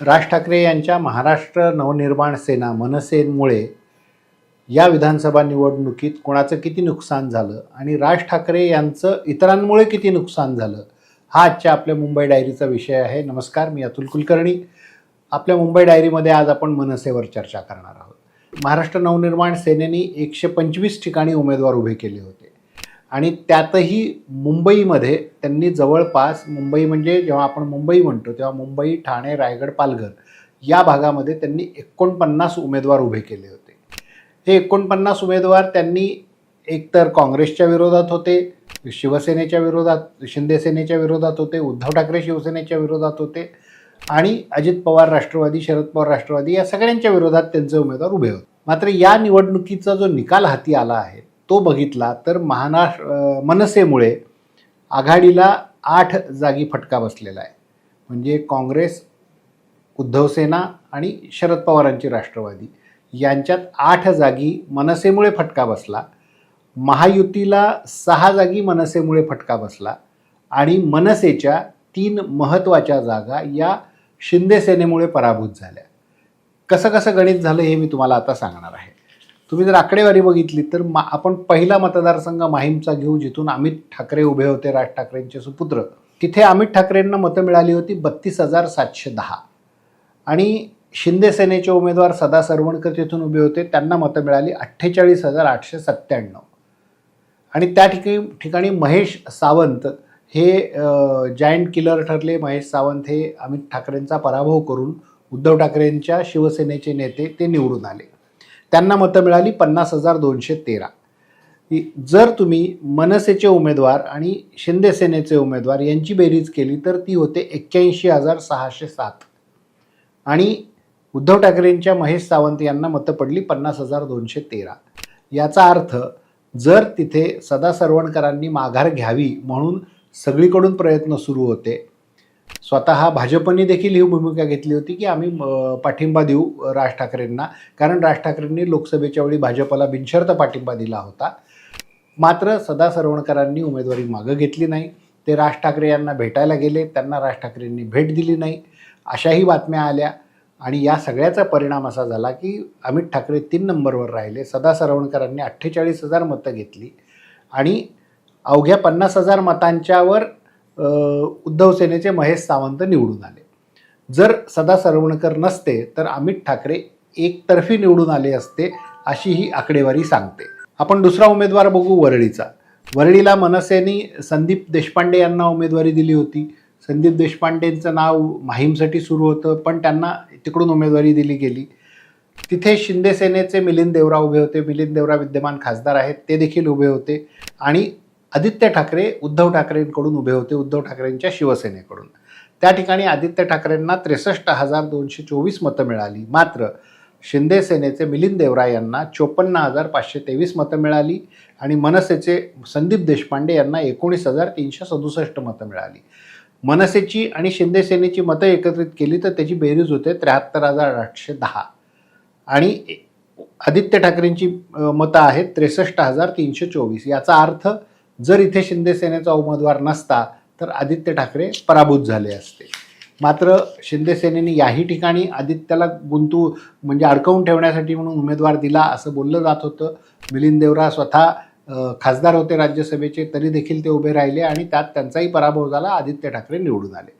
राज ठाकरे यांच्या महाराष्ट्र नवनिर्माण सेना मनसेमुळे या विधानसभा निवडणुकीत कोणाचं किती नुकसान झालं आणि राज ठाकरे यांचं इतरांमुळे किती नुकसान झालं हा आजच्या आपल्या मुंबई डायरीचा विषय आहे. नमस्कार मी अतुल कुलकर्णी. आपल्या मुंबई डायरीमध्ये आज आपण मनसेवर चर्चा करणार आहोत. महाराष्ट्र नवनिर्माण सेनेने एकशे पंचवीस ठिकाणी उमेदवार उभे केले होते. आणि त्यातही मुंबईमध्ये त्यांनी जवळपास मुंबई म्हणजे जेव्हा आपण मुंबई म्हणतो तेव्हा मुंबई ठाणे रायगड पालघर या भागामध्ये त्यांनी एकोणपन्नास उमेदवार उभे केले होते. हे एकोणपन्नास उमेदवार त्यांनी एकतर काँग्रेसच्या विरोधात होते शिवसेनेच्या विरोधात शिंदेसेनेच्या विरोधात होते उद्धव ठाकरे शिवसेनेच्या विरोधात होते आणि अजित पवार राष्ट्रवादी शरद पवार राष्ट्रवादी या सगळ्यांच्या विरोधात त्यांचे उमेदवार उभे होते. मात्र या निवडणुकीचा जो निकाल हाती आला आहे तो बघितला तर महाराष्ट्र मनसेमुळे आघाडीला आठ जागी फटका बसलेला आहे. म्हणजे काँग्रेस उद्धवसेना आणि शरद पवारांची राष्ट्रवादी यांच्यात आठ जागी मनसेमुळे फटका बसला महायुतीला सहा जागी मनसेमुळे फटका बसला आणि मनसेच्या तीन महत्त्वाच्या जागा या शिंदेसेनेमुळे पराभूत झाल्या. कसं कसं गणित झालं हे मी तुम्हाला आता सांगणार आहे. तुम्ही जर आकडेवारी बघितली तर मा आपण पहिला मतदारसंघ माहीमचा घेऊ जिथून अमित ठाकरे उभे होते राज ठाकरेंचे सुपुत्र. तिथे अमित ठाकरेंना मतं मिळाली होती बत्तीस हजार सातशे दहा. आणि शिंदे सेनेचे उमेदवार सदा सरवणकर तिथून उभे होते त्यांना मतं मिळाली अठ्ठेचाळीस हजार आठशे सत्त्याण्णव. आणि त्या ठिकाणी ठिकाणी महेश सावंत हे जायंट किलर ठरले. महेश सावंत हे अमित ठाकरेंचा पराभव करून उद्धव ठाकरेंच्या शिवसेनेचे नेते ते निवडून आले. त्यांना मतं मिळाली पन्नास हजार दोनशे तेरा. जर तुम्ही मनसेचे उमेदवार आणि शिंदे सेनेचे उमेदवार यांची बेरीज केली तर ती होते एक्क्याऐंशी हजार सहाशे सात. आणि उद्धव ठाकरेंच्या महेश सावंत यांना मतं पडली पन्नास हजार दोनशे तेरा. याचा अर्थ जर तिथे सदा सरवणकरांनी माघार घ्यावी म्हणून सगळीकडून प्रयत्न सुरू होते स्वतः भाजपने देखील ही भूमिका घेतली होती की आम्ही पाठिंबा देऊ राज ठाकरेंना. कारण राज ठाकरेंनी लोकसभेच्या वेळी भाजपला बिनशर्त पाठिंबा दिला होता. मात्र सदा सरवणकरांनी उमेदवारी मागं घेतली नाही. ते राज ठाकरे यांना भेटायला गेले. त्यांना राज ठाकरेंनी भेट दिली नाही. अशाही बातम्या आल्या. आणि या सगळ्याचा परिणाम असा झाला की अमित ठाकरे तीन नंबरवर राहिले. सदा सरवणकरांनी अठ्ठेचाळीस हजार मतं घेतली. आणि अवघ्या पन्नास हजार मतांच्यावर उद्धव सेनेचे महेश सावंत निवडून आले. जर सदा सरवणकर नसते तर अमित ठाकरे एकतर्फी निवडून आले असते अशी ही आकडेवारी सांगते. आपण दुसरा उमेदवार बघू वरळीचा. वरळीला मनसेने संदीप देशपांडे यांना उमेदवारी दिली होती. संदीप देशपांडेंचं नाव माहीमसाठी सुरू होतं पण त्यांना तिकडून उमेदवारी दिली गेली. तिथे शिंदे सेनेचे मिलिंद देवरा उभे होते. मिलिंद देवरा विद्यमान खासदार आहेत ते देखील उभे होते. आणि आदित्य ठाकरे उद्धव ठाकरेंकडून उभे होते उद्धव ठाकरेंच्या शिवसेनेकडून. त्या ठिकाणी आदित्य ठाकरेंना त्रेसष्ट हजार दोनशे चोवीस मतं मिळाली. मात्र शिंदे सेनेचे मिलिंद देवरा यांना चोपन्न हजार पाचशे तेवीस मतं मिळाली आणि मनसेचे संदीप देशपांडे यांना एकोणीस हजार तीनशे सदुसष्ट मतं मिळाली. मनसेची आणि शिंदे सेनेची मतं एकत्रित केली तर त्याची बेरीज होते त्र्याहत्तर हजार आठशे दहा. आणि आदित्य ठाकरेंची मतं आहेत त्रेसष्ट हजार तीनशे चोवीस. याचा अर्थ जर इथे शिंदे सेनेचा उमेदवार नसता तर आदित्य ठाकरे पराभूत झाले असते. मात्र शिंदे सेनेने याही ठिकाणी आदित्याला गुंतू म्हणजे अडकवून ठेवण्यासाठी म्हणून उमेदवार दिला असं बोललं जात होतं. मिलिंद देवरा स्वतः खासदार होते राज्यसभेचे तरी देखील ते उभे राहिले आणि त्यात त्यांचाही पराभव झाला आदित्य ठाकरे निवडून आले.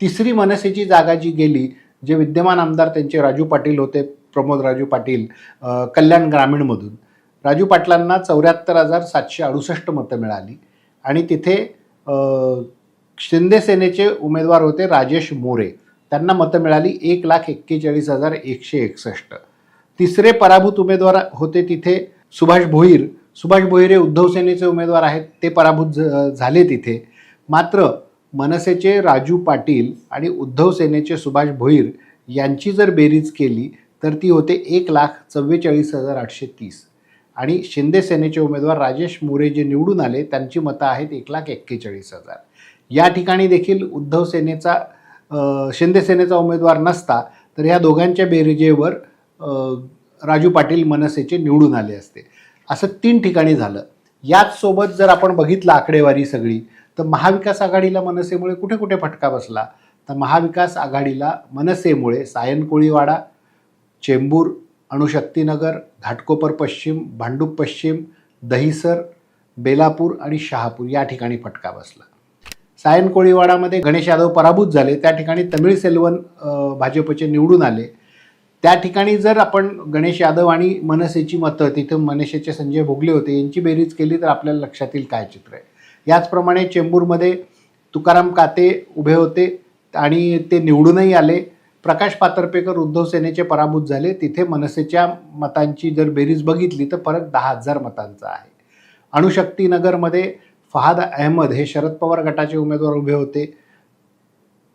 तिसरी मनसेची जागा जी गेली जे विद्यमान आमदार त्यांचे राजू पाटील होते प्रमोद राजू पाटील कल्याण ग्रामीणमधून राजू पाटलांना चौऱ्याहत्तर हजार सातशे अडुसष्ट मतं मिळाली. आणि तिथे शिंदे सेनेचे उमेदवार होते राजेश मोरे. त्यांना मतं मिळाली एक लाख एक्केचाळीस हजार एकशे एकसष्ट. तिसरे पराभूत उमेदवार होते तिथे सुभाष भोईर. सुभाष भोईर हे उद्धव सेनेचे उमेदवार आहेत. ते पराभूत झ- झाले तिथे. मात्र मनसेचे राजू पाटील आणि उद्धव सेनेचे सुभाष भोईर यांची जर बेरीज केली तर ती होते एक लाख चव्वेचाळीस हजार आठशे तीस. आणि शिंदे सेनेचे उमेदवार राजेश मोरे जे निवडून आले त्यांची मतं आहेत एक लाख एक्केचाळीस हजार. या ठिकाणी देखील उद्धव सेनेचा शिंदे सेनेचा उमेदवार नसता तर ह्या दोघांच्या बेरिजेवर राजू पाटील मनसेचे निवडून आले असते. असं तीन ठिकाणी झालं. याच सोबत जर आपण बघितलं आकडेवारी सगळी तर महाविकास आघाडीला मनसेमुळे कुठे कुठे फटका बसला? तर महाविकास आघाडीला मनसेमुळे सायन कोळीवाडा चेंबूर अणुशक्तीनगर घाटकोपर पश्चिम भांडूप पश्चिम दहिसर बेलापूर आणि शहापूर या ठिकाणी फटका बसला. सायन कोळीवाडामध्ये गणेश यादव पराभूत झाले. त्या ठिकाणी तमिळ सेल्वन भाजपचे निवडून आले. त्या ठिकाणी जर आपण गणेश यादव आणि मनसेची मतं तिथं मनसेचे संजय भोगले होते यांची बेरीज केली तर आपल्याला लक्षात येईल काय चित्र आहे? याचप्रमाणे चेंबूरमध्ये तुकाराम काते उभे होते आणि ते निवडूनही आले. प्रकाश पातर्पेकर उद्धव सेनेचे पराभूत झाले. तिथे मनसेच्या मतांची जर बेरीज बघितली तर फरक दहा हजार मतांचा आहे. अणुशक्तीनगरमध्ये फहाद अहमद हे शरद पवार गटाचे उमेदवार उभे होते.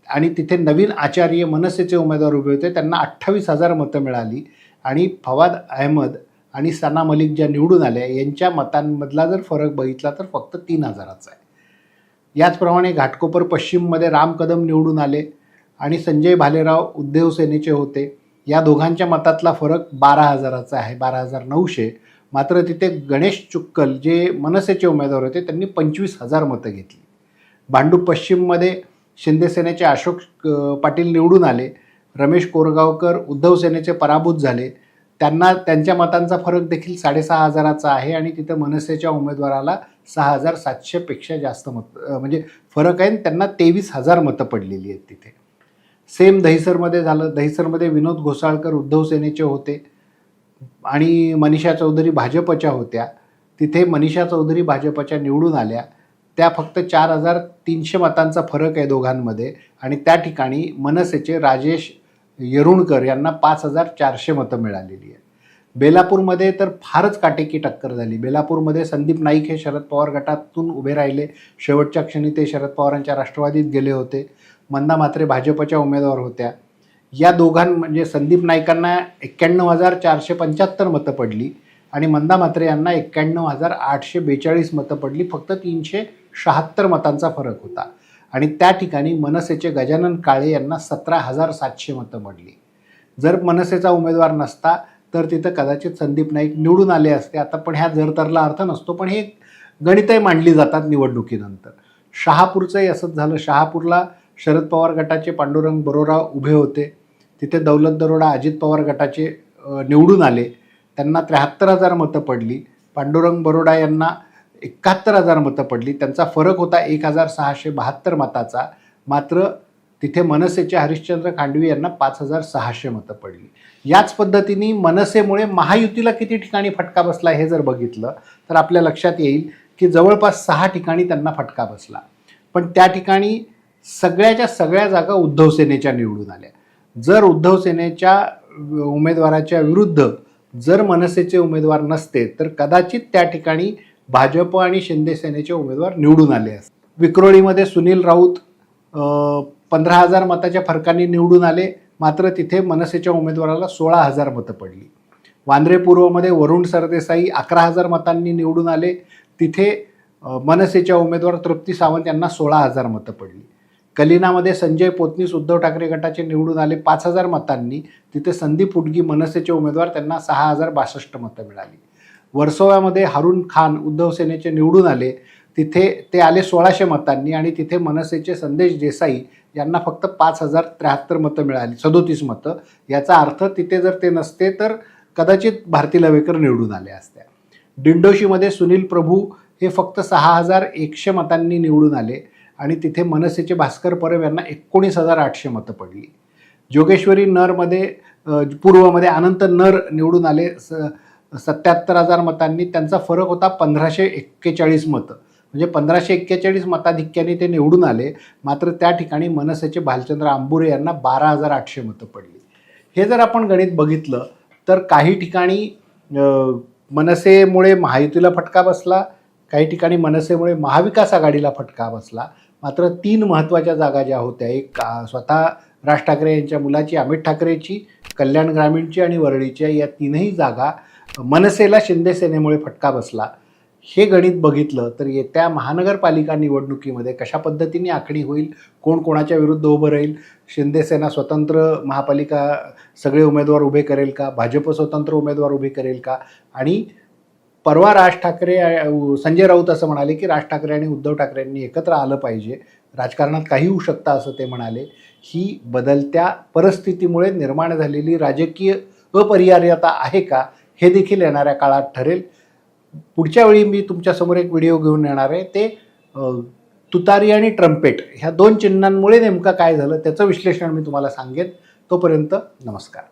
आणि तिथे नवीन आचार्य मनसेचे उमेदवार उभे होते. त्यांना अठ्ठावीस हजार मतं मिळाली. आणि फवाद अहमद आणि सना मलिक ज्या निवडून आल्या यांच्या मतांमधला जर फरक बघितला तर फक्त तीन हजाराचा आहे. याचप्रमाणे घाटकोपर पश्चिममध्ये राम कदम निवडून आले. आणि संजय भालेराव उद्धव सेनेचे होते. या दोघांच्या मतातला फरक बारा हजाराचा आहे. बारा हजार नऊशे. मात्र तिथे गणेश चुक्कल जे मनसेचे उमेदवार होते त्यांनी पंचवीस हजार मतं घेतली. भांडू पश्चिममध्ये शिंदेसेनेचे अशोक पाटील निवडून आले. रमेश कोरगावकर उद्धव सेनेचे पराभूत झाले. त्यांना त्यांच्या मतांचा फरक देखील साडेसहा हजाराचा आहे आणि तिथं मनसेच्या उमेदवाराला सहा हजार सातशेपेक्षा जास्त मत म्हणजे फरक आहे आणि त्यांना तेवीस हजार मतं पडलेली आहेत तिथे. सेम दहिसरमध्ये झालं. दहिसरमध्ये विनोद घोसाळकर उद्धव सेनेचे होते आणि मनीषा चौधरी भाजपच्या होत्या. तिथे मनीषा चौधरी भाजपच्या निवडून आल्या. त्या फक्त चार हजार तीनशे मतांचा फरक आहे दोघांमध्ये आणि त्या ठिकाणी मनसेचे राजेश येरुणकर यांना पाच हजार चारशे मतं मिळालेली आहेत. बेलापूरमध्ये तर फारच काटेकी टक्कर झाली. बेलापूरमध्ये संदीप नाईक हे शरद पवार गटातून उभे राहिले. शेवटच्या क्षणी ते शरद पवारांच्या राष्ट्रवादीत गेले होते. मंदा मात्रे भाजपच्या उमेदवार होत्या. या दोघां म्हणजे संदीप नाईकांना एक्क्याण्णव हजार चारशे पंच्याहत्तर मतं पडली आणि मंदा मात्रे यांना एक्क्याण्णव हजार आठशे बेचाळीस मतं पडली. फक्त तीनशे शहात्तर मतांचा फरक होता. आणि त्या ठिकाणी मनसेचे गजानन काळे यांना सतरा हजार सातशे मतं पडली. जर मनसेचा उमेदवार नसता तर तिथं कदाचित संदीप नाईक निवडून आले असते. आता पण ह्या जरतरला अर्थ नसतो पण हे गणितही मांडली जातात निवडणुकीनंतर. शहापूरचंही असंच झालं. शहापूरला शरद पवार गटाचे पांडुरंग बरोराव उभे होते. तिथे दौलत दरोडा अजित पवार गटाचे निवडून आले. त्यांना त्र्याहत्तर हजार मतं पडली. पांडुरंग बरोडा यांना एकाहत्तर हजार मतं पडली. त्यांचा फरक होता एक हजार सहाशे बहात्तर मताचा. मात्र तिथे मनसेचे हरिश्चंद्र खांडवी यांना पाच हजार सहाशे मतं पडली. याच पद्धतीने मनसेमुळे महायुतीला किती ठिकाणी फटका बसला हे जर बघितलं तर आपल्या लक्षात येईल की जवळपास सहा ठिकाणी त्यांना फटका बसला. पण त्या ठिकाणी सगळ्याच्या सगळ्या जागा उद्धव सेनेच्या निवडून आल्या. जर उद्धव सेनेच्या उमेदवाराच्या विरुद्ध जर मनसेचे उमेदवार नसते तर कदाचित त्या ठिकाणी भाजप आणि शिंदे सेनेचे उमेदवार निवडून आले असते. विक्रोळीमध्ये सुनील राऊत पंधरा हजार मताच्या फरकाने निवडून आले मात्र तिथे मनसेच्या उमेदवाराला सोळा हजार मतं पडली. वांद्रे पूर्वमध्ये वरुण सरदेसाई अकरा हजार मतांनी निवडून आले तिथे मनसेच्या उमेदवार तृप्ती सावंत यांना सोळा हजार मतं पडली. कलिनामध्ये संजय पोतनीस उद्धव ठाकरे गटाचे निवडून आले पाच हजार मतांनी. तिथे संदीप उडगी मनसेचे उमेदवार त्यांना सहा हजार बासष्ट मतं मिळाली. वर्सोव्यामध्ये हरुण खान उद्धव सेनेचे निवडून आले. तिथे ते आले सोळाशे मतांनी आणि तिथे मनसेचे संदेश देसाई यांना फक्त पाच हजार त्र्याहत्तर मतं मिळाली सदोतीस मतं. याचा अर्थ तिथे जर ते नसते तर कदाचित भारती लवेकर निवडून आल्या असत्या. दिंडोशीमध्ये सुनील प्रभू हे फक्त सहा हजार एकशे मतांनी निवडून आले. आणि तिथे मनसेचे भास्कर परब यांना एकोणीस हजार आठशे मतं पडली. जोगेश्वरी नरमध्ये पूर्वमध्ये अनंत नर निवडून आले. स सत्याहत्तर हजार मतांनी त्यांचा फरक होता पंधराशे एक्केचाळीस मतं. म्हणजे पंधराशे एक्केचाळीस मताधिक्याने ते निवडून आले. मात्र त्या ठिकाणी मनसेचे भालचंद्र आंबुरे यांना बारा हजार आठशे मतं पडली. हे जर आपण गणित बघितलं तर काही ठिकाणी मनसेमुळे महायुतीला फटका बसला काही ठिकाणी मनसेमुळे महाविकास आघाडीला फटका बसला. मात्र तीन महत्त्वाच्या जागा ज्या होत्या एक स्वतः राज ठाकरे यांच्या मुलाची अमित ठाकरेची कल्याण ग्रामीणची आणि वरळीच्या या तीनही जागा मनसेला शिंदे सेनेमुळे फटका बसला. हे गणित बघितलं तर येत्या महानगरपालिका निवडणुकीमध्ये कशा पद्धतीने आखणी होईल कोण कोणाच्या विरुद्ध उभं राहील शिंदेसेना स्वतंत्र महापालिका सगळे उमेदवार उभे करेल का भाजप स्वतंत्र उमेदवार उभे करेल का आणि परवा राज ठाकरे संजय राऊत असं म्हणाले की राज ठाकरे आणि उद्धव ठाकरेंनी एकत्र आलं पाहिजे. राजकारणात काही होऊ शकतं असं ते म्हणाले. ही बदलत्या परिस्थितीमुळे निर्माण झालेली राजकीय अपरिहार्यता आहे का हे देखील येणाऱ्या काळात ठरेल. पुढच्या वेळी मी तुमच्यासमोर एक व्हिडिओ घेऊन येणार आहे. ते तुतारी आणि ट्रम्पेट ह्या दोन चिन्हांमुळे नेमकं काय झालं त्याचं विश्लेषण मी तुम्हाला सांगेन. तोपर्यंत नमस्कार.